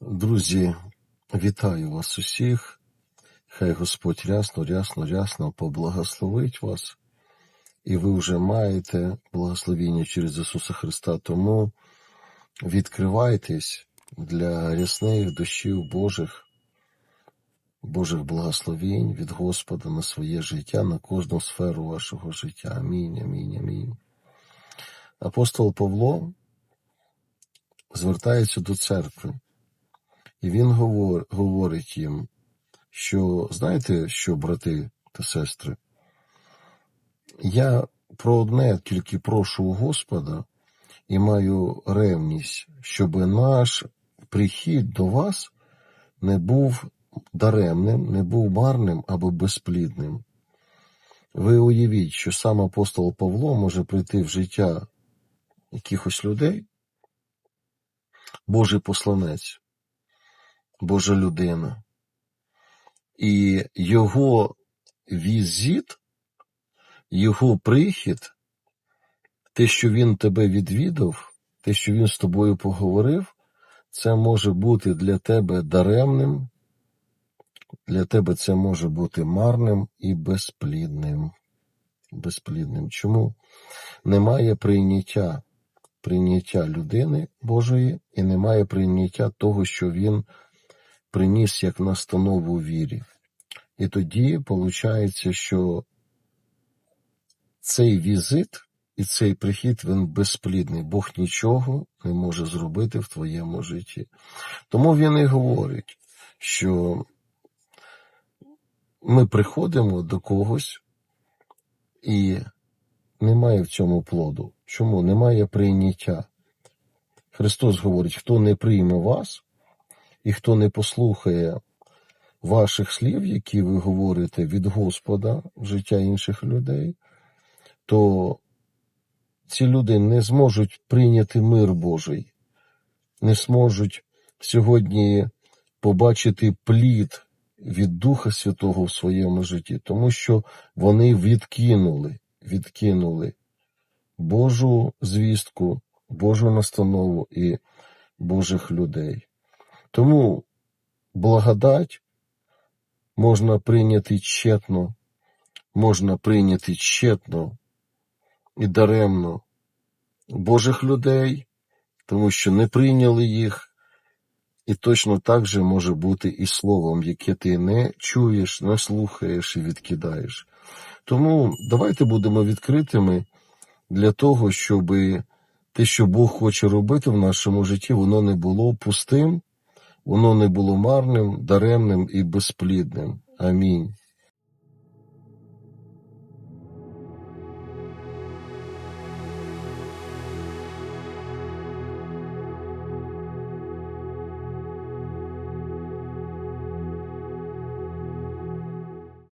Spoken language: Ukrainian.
Друзі, вітаю вас усіх. Хай Господь рясно, рясно, рясно поблагословить вас, і ви вже маєте благословіння через Ісуса Христа. Тому відкривайтесь для рясних дощів Божих, Божих благословінь від Господа на своє життя, на кожну сферу вашого життя. Амінь, амінь, амінь. Апостол Павло звертається до церкви. І він говор, говорить їм, що знаєте що, брати та сестри, я про одне тільки прошу у Господа і маю ревність, щоб наш прихід до вас не був даремним, не був марним або безплідним. Ви уявіть, що сам апостол Павло може прийти в життя якихось людей, Божий посланець. Божа людина. І його візит, його прихід, те, що він тебе відвідав, те, що він з тобою поговорив, це може бути для тебе даремним, для тебе це може бути марним і безплідним. Безплідним. Чому? Немає прийняття, прийняття людини Божої і немає прийняття того, що він приніс як настанову вірі. І тоді виходить, що цей візит і цей прихід він безплідний. Бог нічого не може зробити в твоєму житті. Тому він і говорить, що ми приходимо до когось і немає в цьому плоду. Чому? Немає прийняття. Христос говорить, хто не прийме вас, і хто не послухає ваших слів, які ви говорите від Господа в життя інших людей, то ці люди не зможуть прийняти мир Божий, не зможуть сьогодні побачити плід від Духа Святого в своєму житті, тому що вони відкинули, відкинули Божу звістку, Божу настанову і Божих людей. Тому благодать можна прийняти тщетно, можна прийняти тщетно і даремно Божих людей, тому що не прийняли їх, і точно так же може бути і словом, яке ти не чуєш, не слухаєш і відкидаєш. Тому давайте будемо відкритими для того, щоб те, що Бог хоче робити в нашому житті, воно не було пустим. Воно не було марним, даремним і безплідним. Амінь.